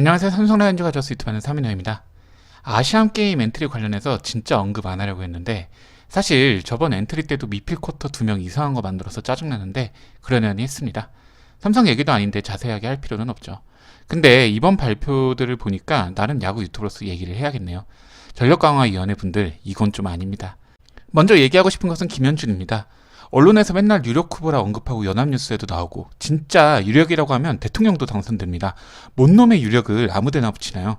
안녕하세요. 삼성 라이온즈 가져서 유튜브하는 사민호입니다. 아시안게임 엔트리 관련해서 진짜 언급 안 하려고 했는데 사실 저번 엔트리 때도 미필 쿼터 두 명 이상한 거 만들어서 짜증나는데 그러려니 했습니다. 삼성 얘기도 아닌데 자세하게 할 필요는 없죠. 근데 이번 발표들을 보니까 나름 야구 유튜버로서 얘기를 해야겠네요. 전력강화위원회 분들 이건 좀 아닙니다. 먼저 얘기하고 싶은 것은 김현준입니다. 언론에서 맨날 유력 후보라 언급하고 연합뉴스에도 나오고 진짜 유력이라고 하면 대통령도 당선됩니다. 뭔 놈의 유력을 아무데나 붙이나요?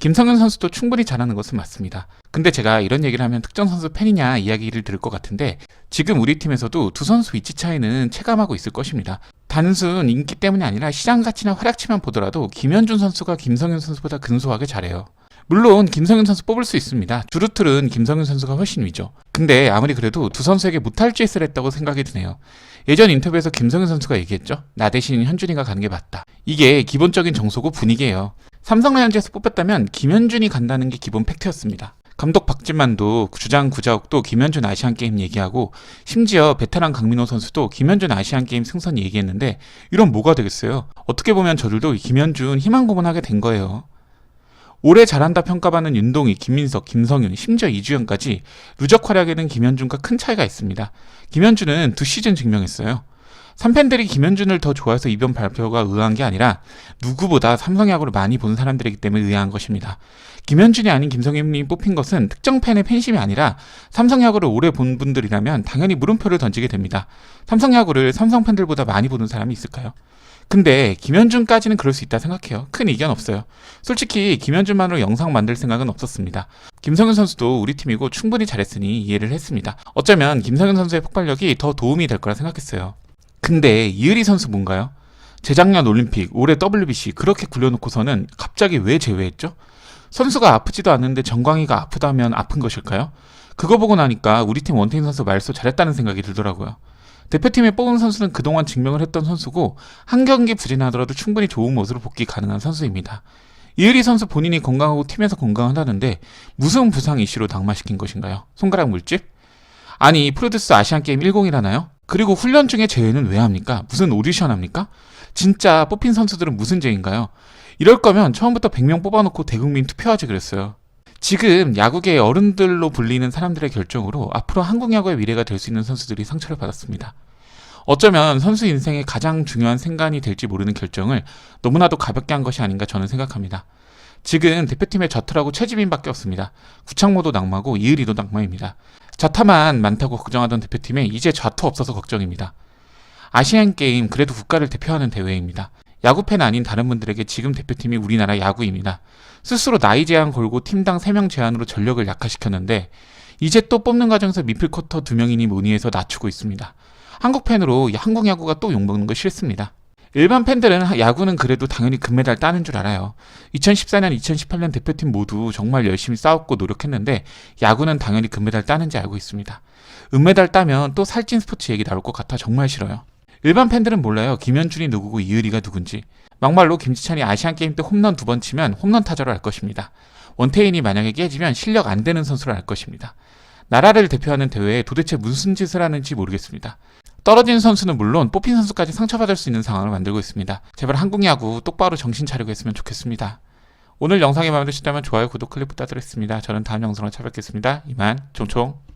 김성현 선수도 충분히 잘하는 것은 맞습니다. 근데 제가 이런 얘기를 하면 특정 선수 팬이냐 이야기를 들을 것 같은데 지금 우리 팀에서도 두 선수 위치 차이는 체감하고 있을 것입니다. 단순 인기 때문이 아니라 시장 가치나 활약치만 보더라도 김현준 선수가 김성현 선수보다 근소하게 잘해요. 물론 김성현 선수 뽑을 수 있습니다. 주루틀은 김성현 선수가 훨씬 위죠. 근데 아무리 그래도 두 선수에게 못할 짓을 했다고 생각이 드네요. 예전 인터뷰에서 김성현 선수가 얘기했죠. 나 대신 현준이가 가는 게 맞다. 이게 기본적인 정서고 분위기예요. 삼성 라이온즈에서 뽑혔다면 김현준이 간다는 게 기본 팩트였습니다. 감독 박진만도 주장 구자욱도 김현준 아시안 게임 얘기하고 심지어 베테랑 강민호 선수도 김현준 아시안 게임 승선 얘기했는데 이런 뭐가 되겠어요? 어떻게 보면 저들도 김현준 희망 고문하게 된 거예요. 올해 잘한다 평가받는 윤동희, 김민석, 김성윤, 심지어 이주영까지 누적 활약에는 김현준과 큰 차이가 있습니다. 김현준은 두 시즌 증명했어요. 삼팬들이 김현준을 더 좋아해서 이번 발표가 의아한 게 아니라 누구보다 삼성야구를 많이 본 사람들이기 때문에 의아한 것입니다. 김현준이 아닌 김성현이 뽑힌 것은 특정 팬의 팬심이 아니라 삼성야구를 오래 본 분들이라면 당연히 물음표를 던지게 됩니다. 삼성야구를 삼성 팬들보다 많이 보는 사람이 있을까요? 근데 김현준까지는 그럴 수 있다 생각해요. 큰 이견 없어요. 솔직히 김현준만으로 영상 만들 생각은 없었습니다. 김성현 선수도 우리 팀이고 충분히 잘했으니 이해를 했습니다. 어쩌면 김성현 선수의 폭발력이 더 도움이 될 거라 생각했어요. 근데 이의리 선수 뭔가요? 재작년 올림픽, 올해 WBC 그렇게 굴려놓고서는 갑자기 왜 제외했죠? 선수가 아프지도 않는데 정광이가 아프다면 아픈 것일까요? 그거 보고 나니까 우리 팀 원태인 선수 말소 잘했다는 생각이 들더라고요. 대표팀에 뽑은 선수는 그동안 증명을 했던 선수고 한 경기 부진하더라도 충분히 좋은 모습으로 복귀 가능한 선수입니다. 이의리 선수 본인이 건강하고 팀에서 건강하다는데 무슨 부상 이슈로 낙마시킨 것인가요? 손가락 물집? 아니 프로듀스 아시안게임 10이라나요? 그리고 훈련 중에 제외는 왜 합니까? 무슨 오디션 합니까? 진짜 뽑힌 선수들은 무슨 죄인가요? 이럴 거면 처음부터 100명 뽑아놓고 대국민 투표하지 그랬어요. 지금 야구계의 어른들로 불리는 사람들의 결정으로 앞으로 한국 야구의 미래가 될 수 있는 선수들이 상처를 받았습니다. 어쩌면 선수 인생의 가장 중요한 생간이 될지 모르는 결정을 너무나도 가볍게 한 것이 아닌가 저는 생각합니다. 지금 대표팀에 저트라고 최지민밖에 없습니다. 구창모도 낙마고 이의리도 낙마입니다. 저타만 많다고 걱정하던 대표팀에 이제 좌투 없어서 걱정입니다. 아시안 게임 그래도 국가를 대표하는 대회입니다. 야구팬 아닌 다른 분들에게 지금 대표팀이 우리나라 야구입니다. 스스로 나이 제한 걸고 팀당 3명 제한으로 전력을 약화시켰는데 이제 또 뽑는 과정에서 미필 쿼터 2명이니 뭐니 해서 낮추고 있습니다. 한국 팬으로 한국 야구가 또 욕먹는 거 싫습니다. 일반 팬들은 야구는 그래도 당연히 금메달 따는 줄 알아요. 2014년, 2018년 대표팀 모두 정말 열심히 싸웠고 노력했는데 야구는 당연히 금메달 따는지 알고 있습니다. 은메달 따면 또 살찐 스포츠 얘기 나올 것 같아 정말 싫어요. 일반 팬들은 몰라요. 김현준이 누구고 이의리가 누군지. 막말로 김지찬이 아시안 게임 때 홈런 두 번 치면 홈런 타자로 알 것입니다. 원태인이 만약에 깨지면 실력 안 되는 선수로 알 것입니다. 나라를 대표하는 대회에 도대체 무슨 짓을 하는지 모르겠습니다. 떨어진 선수는 물론 뽑힌 선수까지 상처받을 수 있는 상황을 만들고 있습니다. 제발 한국 야구 똑바로 정신 차리고 했으면 좋겠습니다. 오늘 영상이 마음에 드셨다면 좋아요, 구독, 클릭 부탁드리겠습니다. 저는 다음 영상으로 찾아뵙겠습니다. 이만 총총